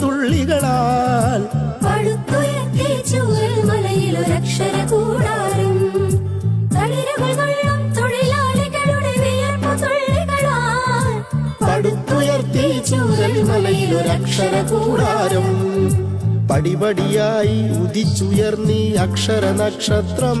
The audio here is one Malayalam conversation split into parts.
തുള്ളികളാൽ പടുത്തുയർത്തി ചൂരൽ പടുത്തുയർത്തി കൂടാരം പടിപടിയായി ഉദിച്ചുയർന്നീ അക്ഷര നക്ഷത്രം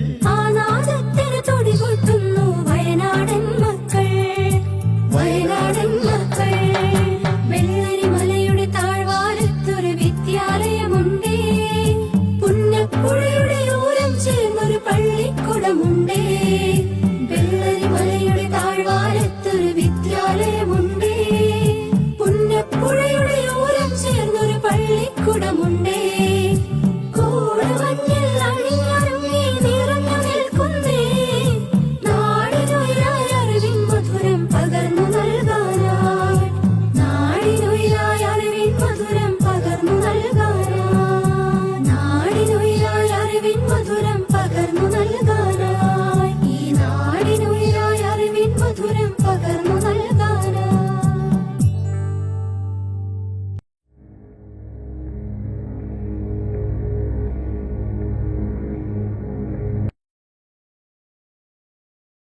one, yeah.